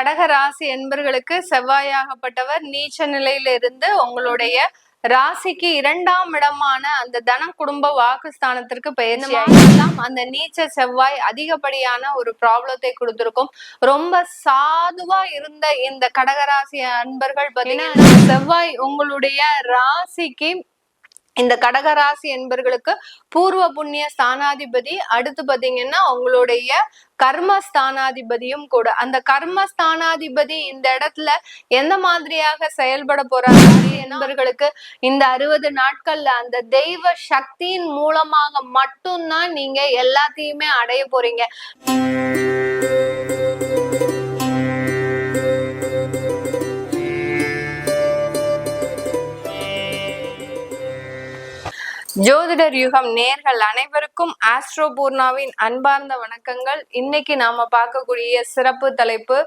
கடக ராசி என்பர்களுக்கு செவ்வாயாகப்பட்டவர் நீச்ச நிலையில இருந்து உங்களுடைய ராசிக்கு இரண்டாம் இடமான அந்த தன குடும்ப வாக்குஸ்தானத்திற்கு பெயர்ச்சியாகலாம் அந்த நீச்ச செவ்வாய் அதிகப்படியான ஒரு ப்ராப்ளத்தை கொடுத்திருக்கும். ரொம்ப சாதுவா இருந்த இந்த கடகராசி அன்பர்கள் பார்த்தீங்கன்னா செவ்வாய் உங்களுடைய ராசிக்கு இந்த கடகராசி என்பர்களுக்கு பூர்வ புண்ணிய ஸ்தானாதிபதி அடுத்து பாத்தீங்கன்னா உங்களுடைய கர்ம ஸ்தானாதிபதியும் கூட. அந்த கர்ம ஸ்தானாதிபதி இந்த இடத்துல எந்த மாதிரியாக செயல்பட போறாரு? என்பர்களுக்கு இந்த அறுபது நாட்கள்ல அந்த தெய்வ சக்தியின் மூலமாக மட்டும்தான் நீங்க எல்லாத்தையுமே அடைய போறீங்க. ஜோதிடர் யுகம் நேர்கள் அனைவருக்கும் ஆஸ்ட்ரோ பூர்ணாவின் அன்பார்ந்த வணக்கங்கள். இன்னைக்கு நாம பார்க்கக்கூடிய சிறப்பு தலைப்பு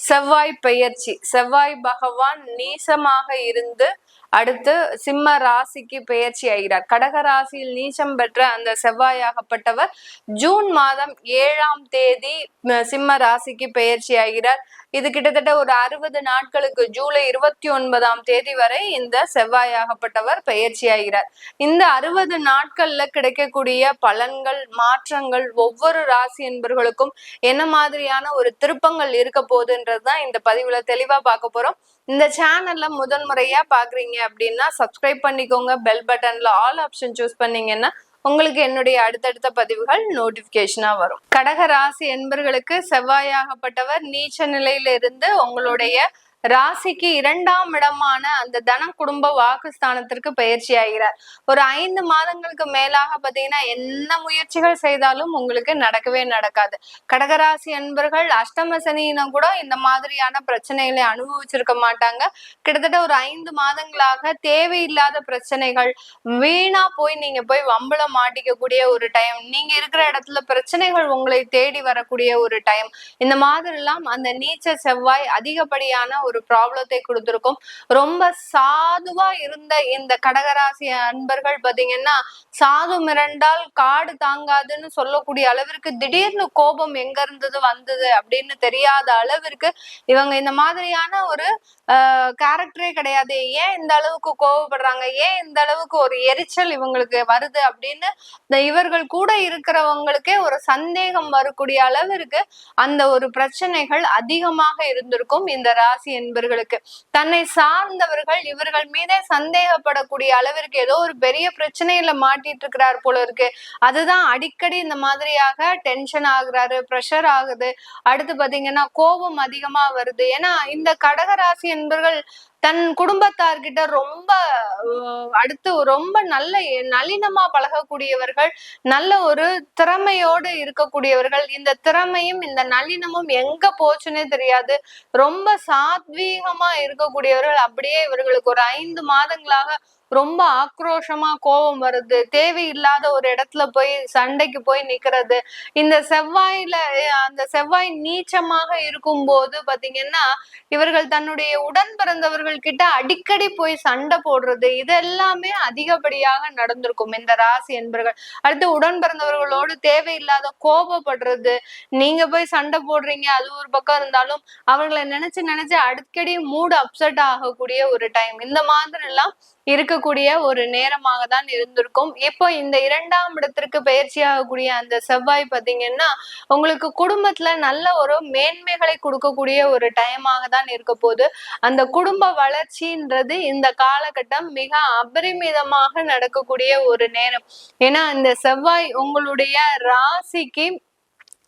செவ்வாய் பெயர்ச்சி. செவ்வாய் பகவான் நீசமாக இருந்து அடுத்து சிம்ம ராசிக்கு பெயர்ச்சி ஆகிறார். கடக ராசியில் நீச்சம் பெற்ற அந்த செவ்வாயாகப்பட்டவர் ஜூன் மாதம் ஏழாம் தேதி சிம்ம ராசிக்கு பெயர்ச்சி ஆகிறார். இது கிட்டத்தட்ட ஒரு அறுபது நாட்களுக்கு ஜூலை இருபத்தி ஒன்பதாம் தேதி வரை இந்த செவ்வாயாகப்பட்டவர் பயிற்சி ஆகிறார் இந்த அறுபது நாட்கள்ல கிடைக்கக்கூடிய பலன்கள் மாற்றங்கள் ஒவ்வொரு ராசி என்பர்களுக்கும் என்ன மாதிரியான ஒரு திருப்பங்கள் இருக்க போகுதுன்றதுதான் இந்த பதிவுல தெளிவா பார்க்க போறோம். இந்த சேனல்ல முதன் முறையா பாக்குறீங்க அப்படின்னா சப்ஸ்கிரைப் பண்ணிக்கோங்க. பெல் பட்டன்ல ஆல் ஆப்ஷன் சூஸ் பண்ணீங்கன்னா உங்களுக்கு என்னுடைய அடுத்தடுத்த பதிவுகள் நோட்டிபிகேஷனா வரும். கடக ராசி என்பர்களுக்கு செவ்வாயாகப்பட்டவர் நீச்ச நிலையிலிருந்து உங்களுடைய ராசிக்கு இரண்டாம் இடமான அந்த தன குடும்ப வாக்குஸ்தானத்திற்கு பயிற்சி ஆகிறார். ஒரு ஐந்து மாதங்களுக்கு மேலாக பாத்தீங்கன்னா என்ன முயற்சிகள் செய்தாலும் உங்களுக்கு நடக்கவே நடக்காது. கடகராசி அன்பர்கள் அஷ்டம சனியின கூட இந்த மாதிரியான பிரச்சனைகளை அனுபவிச்சிருக்க மாட்டாங்க. கிட்டத்தட்ட ஒரு ஐந்து மாதங்களாக தேவையில்லாத பிரச்சனைகள் வீணா போய் நீங்க போய் வம்பள மாட்டிக்கக்கூடிய ஒரு டைம் நீங்க இருக்கிற இடத்துல பிரச்சனைகள் உங்களை தேடி வரக்கூடிய ஒரு டைம் இந்த மாதிரி எல்லாம் அந்த நீச்ச செவ்வாய் அதிகப்படியான ஒரு ப்ராப்ளத்தை கொடுத்துருக்கும். ரொம்ப சாதுவா இருந்த இந்த கடகராசி அன்பர்கள் பாத்தீங்கன்னா சாது மிரண்டால் காடு தாங்காதுன்னு சொல்லக்கூடிய அளவிற்கு திடீர்னு கோபம் எங்க இருந்தது வந்தது அப்படின்னு தெரியாத அளவிற்கு இவங்க இந்த மாதிரியான ஒரு கேரக்டரே கிடையாது. ஏன் இந்த அளவுக்கு கோவப்படுறாங்க? ஏன் இந்த அளவுக்கு ஒரு எரிச்சல் இவங்களுக்கு வருது அப்படின்னு இந்த இவர்கள் கூட இருக்கிறவங்களுக்கே ஒரு சந்தேகம் வரக்கூடிய அளவிற்கு அந்த ஒரு பிரச்சனைகள் அதிகமாக இருந்திருக்கும். இந்த ராசி என்பர்களுக்கு தன்னை சார்ந்தவர்கள் இவர்கள் மீதே சந்தேகப்படக்கூடிய அளவிற்கு ஏதோ ஒரு பெரிய பிரச்சனையில மாட்டிட்டு இருக்கிறார் போல இருக்கு. அதுதான் அடிக்கடி இந்த மாதிரியாக டென்ஷன் ஆகுறாரு ப்ரெஷர் ஆகுது. அடுத்து பாத்தீங்கன்னா கோபம் அதிகமா வருது. ஏன்னா இந்த கடகராசி என்பர்கள் தன் குடும்பத்தார்கிட்ட ரொம்ப அடுத்து ரொம்ப நல்ல நளினமா பழகக்கூடியவர்கள் நல்ல ஒரு திறமையோடு இருக்கக்கூடியவர்கள் இந்த திறமையும் இந்த நளினமும் எங்க போச்சுன்னே தெரியாது. ரொம்ப சாத்வீகமா இருக்கக்கூடியவர்கள் அப்படியே இவர்களுக்கு ஒரு ஐந்து மாதங்களாக ரொம்ப ஆக்ரோஷமா கோபம் வருது. தேவையில்லாத ஒரு இடத்துல போய் சண்டைக்கு போய் நிக்கிறது. இந்த செவ்வாயில அந்த செவ்வாய் நீச்சமாக இருக்கும் போது பாத்தீங்கன்னா இவர்கள் தன்னுடைய உடன் பிறந்தவர்கள் கிட்ட அடிக்கடி போய் சண்டை போடுறது. இது எல்லாமே அதிகப்படியாக நடந்திருக்கும் இந்த ராசி என்பர்கள். அடுத்து உடன் பிறந்தவர்களோடு தேவையில்லாத கோபப்படுறது. நீங்க போய் சண்டை போடுறீங்க அது ஒரு பக்கம் இருந்தாலும் அவர்களை நினைச்சு நினைச்சு அடிக்கடி மூடு அப்செட் ஆகக்கூடிய ஒரு டைம் இந்த மாதிரி எல்லாம் இருக்கக்கூடிய ஒரு நேரமாக தான் இருந்திருக்கும். இப்போ இந்த இரண்டாம் இடத்திற்கு பயிற்சி ஆகக்கூடிய அந்த செவ்வாய் பார்த்தீங்கன்னா உங்களுக்கு குடும்பத்துல நல்ல ஒரு மேன்மைகளை கொடுக்கக்கூடிய ஒரு டைமாக தான் இருக்க போகுது. அந்த குடும்ப வளர்ச்சின்றது இந்த காலகட்டம் மிக அபரிமிதமாக நடக்கக்கூடிய ஒரு நேரம். ஏன்னா இந்த செவ்வாய் உங்களுடைய ராசிக்கு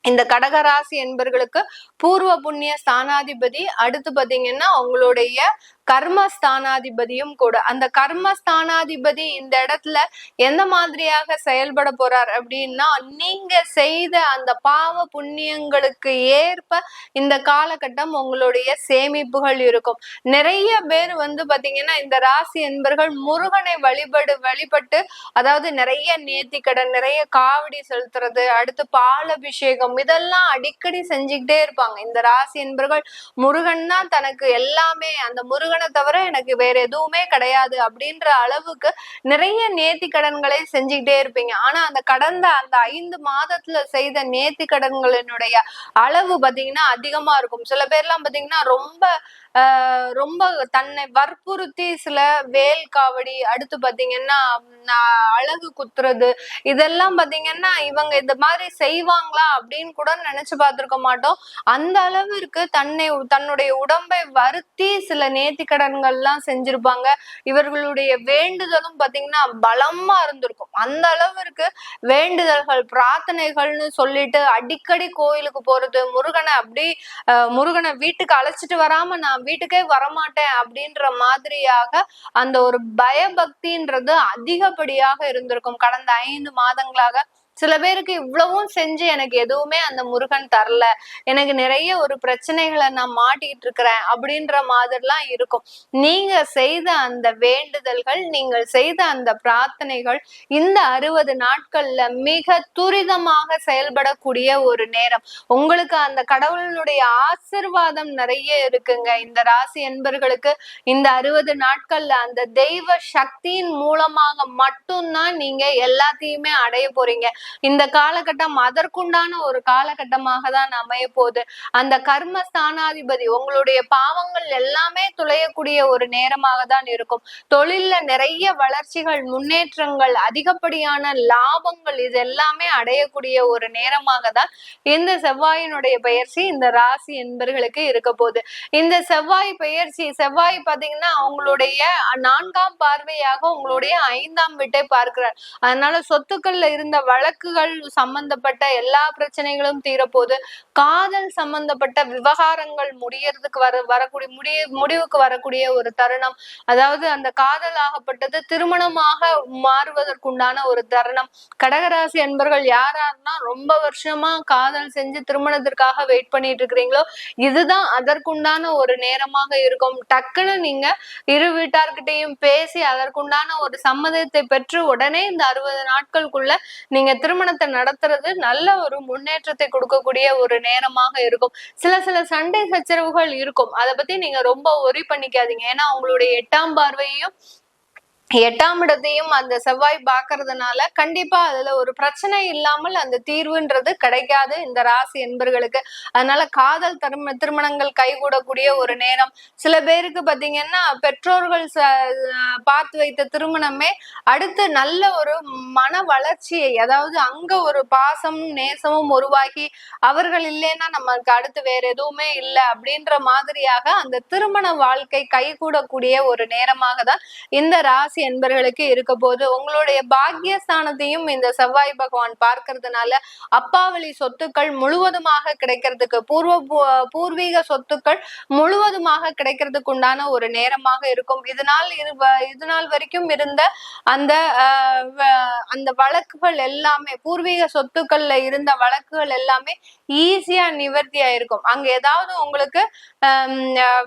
இந்த கடகராசி என்பர்களுக்கு பூர்வ புண்ணிய ஸ்தானாதிபதி. அடுத்து பாத்தீங்கன்னா உங்களுடைய கர்மஸ்தானாதிபதியும் கூட. அந்த கர்மஸ்தானாதிபதி இந்த இடத்துல எந்த மாதிரியாக செயல்பட போறார் அப்படின்னா நீங்க செய்த அந்த பாவ புண்ணியங்களுக்கு ஏற்ப இந்த காலகட்டம் உங்களுடைய சேமிப்புகள் இருக்கும். நிறைய பேர் வந்து பாத்தீங்கன்னா இந்த ராசி என்பர்கள் முருகனை வழிபடு வழிபட்டு அதாவது நிறைய நேர்த்திக்கடன் நிறைய காவடி செலுத்துறது அடுத்து பால் அபிஷேகம் இதெல்லாம் அடிக்கடி செஞ்சுக்கிட்டே இருப்பாங்க. இந்த ராசி என்பர்கள் முருகன் தான் தனக்கு எல்லாமே அந்த முருகன் தவிர எனக்கு வேற எதுவுமே கிடையாது அப்படின்ற அளவுக்கு நிறைய நேர்த்தி கடன்களை செஞ்சுக்கிட்டே இருப்பீங்க. ஆனா அந்த கடந்த அந்த ஐந்து மாதத்துல செய்த நேர்த்தி கடன்களினுடைய அளவு பாத்தீங்கன்னா அதிகமா இருக்கும். சில பேர்லாம் பாத்தீங்கன்னா ரொம்ப ரொம்ப தன்னை வற்புறுத்தி சில வேல் காவடி அடுத்து பாத்தீங்கன்னா அழகு குத்துறது இதெல்லாம் பாத்தீங்கன்னா இவங்க இந்த மாதிரி செய்வாங்களா அப்படின்னு கூட நினைச்சு பார்த்திருக்க மாட்டோம். அந்த அளவிற்கு தன்னை தன்னுடைய உடம்பை வருத்தி சில நேர்த்திக்கடன்கள்லாம் செஞ்சிருப்பாங்க. இவர்களுடைய வேண்டுதலும் பாத்தீங்கன்னா பலமா இருந்திருக்கும். அந்த அளவிற்கு வேண்டுதல்கள் பிரார்த்தனைகள்னு சொல்லிட்டு அடிக்கடி கோயிலுக்கு போறது முருகனை அப்படி முருகனை வீட்டுக்கு அழைச்சிட்டு வராம நான் வீட்டுக்கே வரமாட்டேன் அப்படின்ற மாதிரியாக அந்த ஒரு பயபக்தின்றது அதிகப்படியாக இருந்திருக்கும். கடந்த ஐந்து மாதங்களாக சில பேருக்கு இவ்வளவும் செஞ்சு எனக்கு எதுவுமே அந்த முருகன் தரல. எனக்கு நிறைய ஒரு பிரச்சனைகளை நான் மாட்டிக்கிட்டு இருக்கிறேன் அப்படின்ற மாதிரிலாம் இருக்கும். நீங்க செய்த அந்த வேண்டுதல்கள் நீங்கள் செய்த அந்த பிரார்த்தனைகள் இந்த அறுபது நாட்கள்ல மிக துரிதமாக செயல்படக்கூடிய ஒரு நேரம். உங்களுக்கு அந்த கடவுளினுடைய ஆசிர்வாதம் நிறைய இருக்குங்க. இந்த ராசி என்பர்களுக்கு இந்த அறுபது நாட்கள்ல அந்த தெய்வ சக்தியின் மூலமாக மட்டும்தான் நீங்க எல்லாத்தையுமே அடைய போறீங்க. இந்த காலகட்டம் அதற்குண்டான ஒரு காலகட்டமாக தான் அமைய போகுது அந்த கர்ம ஸ்தானாதிபதி உங்களுடைய பாவங்கள் எல்லாமே துளையக்கூடிய ஒரு நேரமாக தான் இருக்கும். தொழில்ல நிறைய வளர்ச்சிகள் முன்னேற்றங்கள் அதிகப்படியான லாபங்கள் இது எல்லாமே அடையக்கூடிய ஒரு நேரமாக தான் இந்த செவ்வாயினுடைய பயிற்சி இந்த ராசி என்பர்களுக்கு இருக்க போகுது. இந்த செவ்வாய் பயிற்சி செவ்வாய் பாத்தீங்கன்னா அவங்களுடைய நான்காம் பார்வையாக உங்களுடைய ஐந்தாம் வீட்டை பார்க்கிறார். அதனால சொத்துக்கள்ல இருந்த வழக்கு வழக்குகள் சம்பந்தப்பட்ட எல்லா பிரச்சனைகளும் தீரப்போகுது காதல் சம்பந்தப்பட்ட விவகாரங்கள் முடியறதுக்கு வர வரக்கூடிய முடிய முடிவுக்கு வரக்கூடிய ஒரு தருணம். அதாவது அந்த காதல் ஆகப்பட்டது திருமணமாக மாறுவதற்குண்டான ஒரு தருணம். கடகராசி அன்பர்கள் யார் ரொம்ப வருஷமா காதல் செஞ்சு திருமணத்திற்காக வெயிட் பண்ணிட்டு இருக்கிறீங்களோ இதுதான் அதற்குண்டான ஒரு நேரமாக இருக்கும். டக்குன்னு நீங்க இரு வீட்டார்கிட்டையும் பேசி அதற்குண்டான ஒரு சம்மதத்தை பெற்று உடனே இந்த அறுபது நாட்களுக்குள்ள நீங்க திருமணத்தை நடத்துறது நல்ல ஒரு முன்னேற்றத்தை கொடுக்கக்கூடிய ஒரு நேரமாக இருக்கும். சில சில சண்டை சச்சரவுகள் இருக்கும். அதை பத்தி நீங்க ரொம்ப ஒரி பண்ணிக்காதீங்க. ஏன்னா அவங்களுடைய எட்டாம் பார்வையையும் எட்டாம் இடத்தையும் அந்த செவ்வாய் பாக்குறதுனால கண்டிப்பா அதுல ஒரு பிரச்சனை இல்லாமல் அந்த தீர்வுன்றது கிடைக்காது இந்த ராசி என்பர்களுக்கு. அதனால காதல் திரும திருமணங்கள் கைகூடக்கூடிய ஒரு நேரம். சில பேருக்கு பாத்தீங்கன்னா பெற்றோர்கள் பார்த்து வைத்த திருமணமே அடுத்து நல்ல ஒரு மன வளர்ச்சியை அதாவது அங்க ஒரு பாசமும் நேசமும் உருவாகி அவர்கள் இல்லைன்னா நமக்கு அடுத்து வேற எதுவுமே இல்லை அப்படின்ற மாதிரியாக அந்த திருமண வாழ்க்கை கைகூடக்கூடிய ஒரு நேரமாக தான் இந்த ராசி என்பர்களுக்கு இருக்க போது உங்களுடைய பாக்கியஸ்தானத்தையும் இந்த செவ்வாய் பகவான் பார்க்கறதுனால அப்பாவளி சொத்துக்கள் முழுவதுமாக கிடைக்கிறதுக்கு பூர்வ பூர்வீக சொத்துக்கள் முழுவதுமாக கிடைக்கிறதுக்கு உண்டான ஒரு நேரமாக இருக்கும். இதனால் இது நாள் வரைக்கும் இருந்த அந்த அந்த வழக்குகள் எல்லாமே பூர்வீக சொத்துக்கள்ல இருந்த வழக்குகள் எல்லாமே ஈஸியா நிவர்த்தி ஆயிருக்கும். அங்க ஏதாவது உங்களுக்கு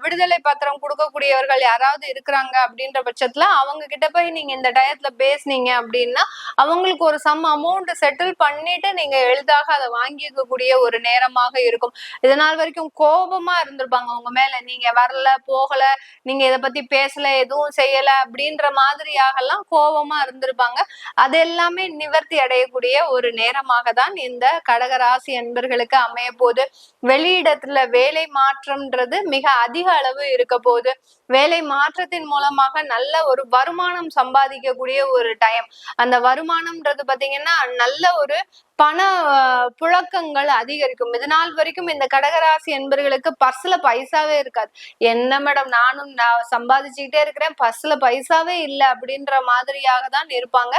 விடுதலை பத்திரம் கொடுக்கக்கூடியவர்கள் யாராவது இருக்கிறாங்க அப்படின்ற பட்சத்துல அவங்க கிட்ட போய் நீங்க இந்த டயத்துல பேசுனீங்க அப்படின்னா அவங்களுக்கு ஒரு சம் அமௌண்ட் செட்டில் பண்ணிட்டு நீங்க எளிதாக அதை வாங்கிக்கக்கூடிய ஒரு நேரமாக இருக்கும். இதனால் வரைக்கும் கோபமா இருந்திருப்பாங்க. உங்க மேல நீங்க வரல போகல நீங்க இதை பத்தி பேசல எதுவும் செய்யல அப்படின்ற மாதிரியாகலாம் கோபமா இருந்திருப்பாங்க. அது எல்லாமே நிவர்த்தி அடையக்கூடிய ஒரு நேரமாக தான் இந்த கடகராசி என்பர்களுக்கு அமைய போது வெளியிடத்துல வேலை மாற்றம்ன்றது மிக அதிக அளவு இருக்க போகுது. வேலை மாற்றத்தின் மூலமாக நல்ல ஒரு வருமானம் சம்பாதிக்கக்கூடிய ஒரு டைம் அந்த வருமானம்ன்றது பாத்தீங்கன்னா நல்ல ஒரு பண புழக்கங்கள் அதிகரிக்கும். இது நாள் வரைக்கும் இந்த கடகராசி என்பர்களுக்கு பர்ஸ்ல பைசாவே இருக்காது. என்ன மேடம் நானும் நான் சம்பாதிச்சுக்கிட்டே இருக்கிறேன். பர்ஸ்ல பைசாவே இல்லை அப்படின்ற மாதிரியாக தான் இருப்பாங்க.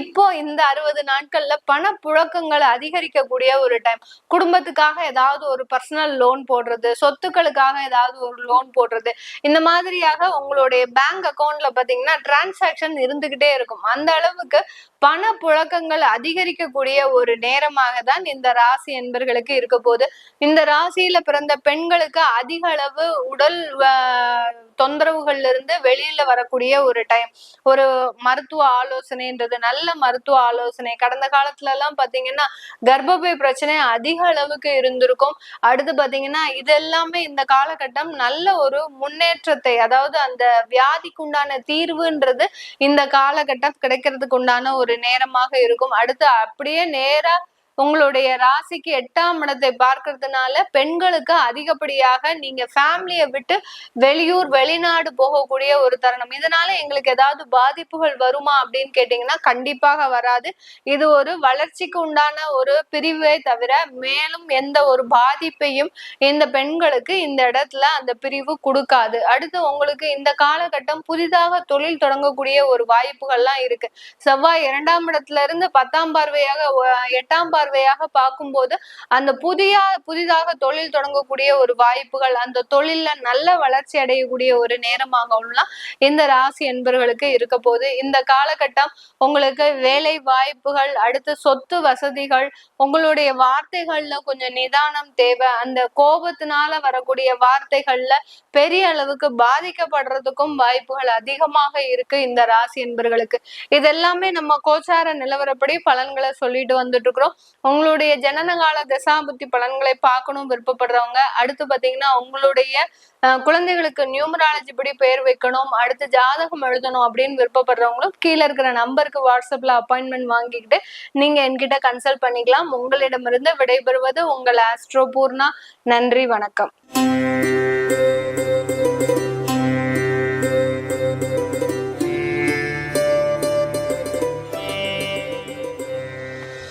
இப்போ இந்த அறுபது நாட்கள்ல பண புழக்கங்கள் அதிகரிக்கக்கூடிய ஒரு டைம் குடும்பத்துக்காக ஏதாவது ஒரு பர்சனல் லோன் போடுறது சொத்துக்களுக்காக ஏதாவது ஒரு லோன் போடுறது. இந்த மாதிரியாக உங்களுடைய பேங்க் அக்கௌண்ட்ல பாத்தீங்கன்னா டிரான்சாக்ஷன் இருந்துகிட்டே இருக்கும். அந்த அளவுக்கு பண புழக்கங்கள் அதிகரிக்கக்கூடிய ஒரு நேரமாக தான் இந்த ராசி என்பர்களுக்கு இருக்க போகுது. இந்த ராசியில பிறந்த பெண்களுக்கு அதிக அளவு உடல் தொந்தரவுகள்ல இருந்து வெளியில வரக்கூடிய ஒரு டைம் ஒரு மருத்துவ ஆலோசனைன்றது நல்ல மருத்துவ ஆலோசனை. கடந்த காலத்துல எல்லாம் பாத்தீங்கன்னா கர்ப்பப்பை பிரச்சனை அதிக அளவுக்கு இருந்திருக்கும். அடுத்து பாத்தீங்கன்னா இது எல்லாமே இந்த காலகட்டம் நல்ல ஒரு முன்னேற்றத்தை அதாவது அந்த வியாதிக்கு உண்டான தீர்வுன்றது இந்த காலகட்டம் கிடைக்கிறதுக்கு உண்டான ஒரு நேரமாக இருக்கும். அடுத்து அப்படியே நேரா உங்களுடைய ராசிக்கு எட்டாம் இடத்தை பார்க்கறதுனால பெண்களுக்கு அதிகப்படியாக நீங்க ஃபேமிலியை விட்டு வெளியூர் வெளிநாடு போகக்கூடிய ஒரு தருணம். இதனால எங்களுக்கு ஏதாவது பாதிப்புகள் வருமா அப்படின்னு கேட்டீங்கன்னா கண்டிப்பாக வராது. இது ஒரு வளர்ச்சிக்கு உண்டான ஒரு பிரிவே தவிர மேலும் எந்த ஒரு பாதிப்பையும் இந்த பெண்களுக்கு இந்த இடத்துல அந்த பிரிவு கொடுக்காது. அடுத்து உங்களுக்கு இந்த காலகட்டம் புதிதாக தொழில் தொடங்கக்கூடிய ஒரு வாய்ப்புகள்லாம் இருக்கு. செவ்வாய் இரண்டாம் இடத்துல இருந்து பத்தாம் பார்வையாக எட்டாம் பார்வை பார்வையாக பார்க்கும்போது அந்த புதிய புதிதாக தொழில் தொடங்கக்கூடிய ஒரு வாய்ப்புகள் அந்த தொழில்ல நல்ல வளர்ச்சி அடையக்கூடிய ஒரு நேரமாகவும்லாம் இந்த ராசி என்பவர்களுக்கு இருக்க போகுது. இந்த காலகட்டம் உங்களுக்கு வேலை வாய்ப்புகள் அடுத்து சொத்து வசதிகள் உங்களுடைய வார்த்தைகள்ல கொஞ்சம் நிதானம் தேவை. அந்த கோபத்தினால வரக்கூடிய வார்த்தைகள்ல பெரிய அளவுக்கு பாதிக்கப்படுறதுக்கும் வாய்ப்புகள் அதிகமாக இருக்கு இந்த ராசி என்பர்களுக்கு. இதெல்லாமே நம்ம கோச்சார நிலவரப்படி பலன்களை சொல்லிட்டு வந்துட்டு இருக்கிறோம். உங்களுடைய ஜனனகால தசாபுத்தி பலன்களை பார்க்கணும் விருப்பப்படுறவங்க. அடுத்து பாத்தீங்கன்னா உங்களுடைய குழந்தைகளுக்கு நியூமராலஜி படி பெயர் வைக்கணும் அடுத்து ஜாதகம் எழுதணும் அப்படின்னு விருப்பப்படுறவங்களும் கீழே இருக்கிற நம்பருக்கு வாட்ஸ்அப்ல அப்பாயின்மெண்ட் வாங்கிக்கிட்டு நீங்க என்கிட்ட கன்சல்ட் பண்ணிக்கலாம். உங்களிடமிருந்து விடைபெறுவது உங்கள் ஆஸ்ட்ரோ பூர்ணா நன்றி வணக்கம்.